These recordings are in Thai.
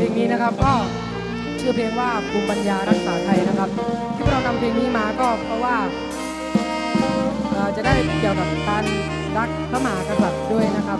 เพลงนี้นะครับก็ชื่อเพลงว่าภูมิปัญญารักษาไทยนะครับ ที่พวกเรานำเพลงนี้มาก็เพราะว่าจะได้เกี่ยวกับการรักพระมหากษัตริย์ด้วยนะครับ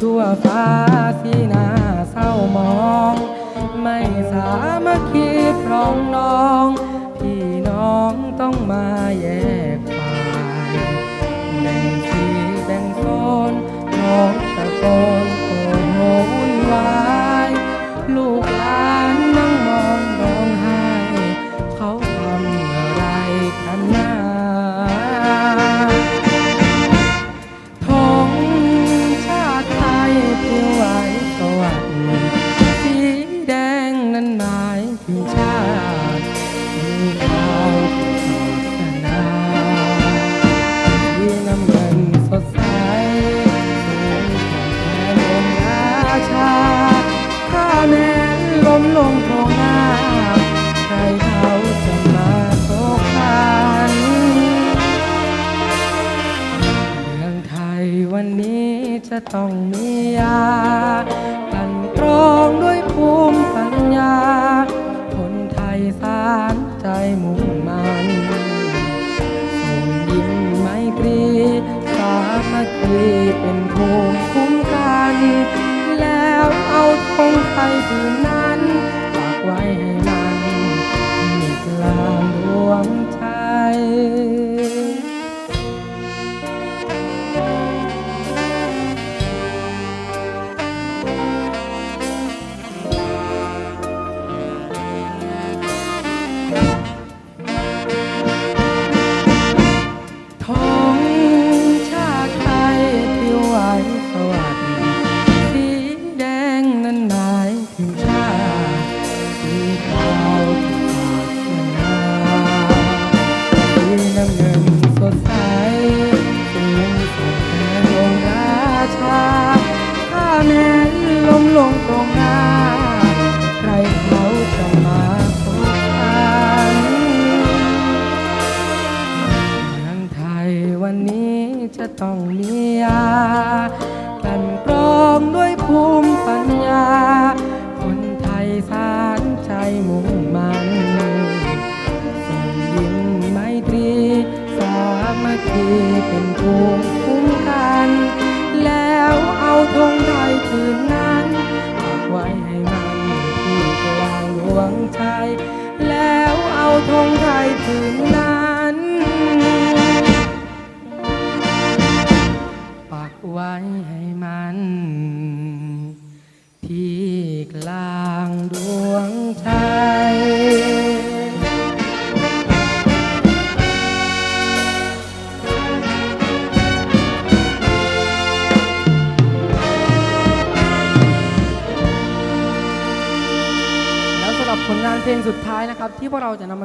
ทั่วฟ้าสีหน้าเศร้ามอง ไม่สามารถคีดร้องน้องพี่ ล้มลงงหน้า ใครเขาจะมาโศกคันเมืองไทยวันนี้จะต้องมียากันกรองด้วยภูมิปัญญา คนไทยสารใจมุ่งมันส่งยิ้มไมตรีสามัคคีเป็นภูมิคุ้มกัน แล้วเอาธงไทยผืนนั้น flying. ตรงหน้า ใครเขาจะมาพบกันเมืองไทยวันนี้จะต้องมียากันกรองด้วยภูมิปัญญา คนไทยสารใจมุ่งมันส่งยิ้มไมตรี สามัคคีเป็นภูมิคุ้มกัน แล้วเอาธงไทยคืน วงชัย แล้วเอาธงไทยคืนนั้น ปักไว้ให้มัน เพลงสุดท้ายนะครับ ที่พวกเราจะนำมา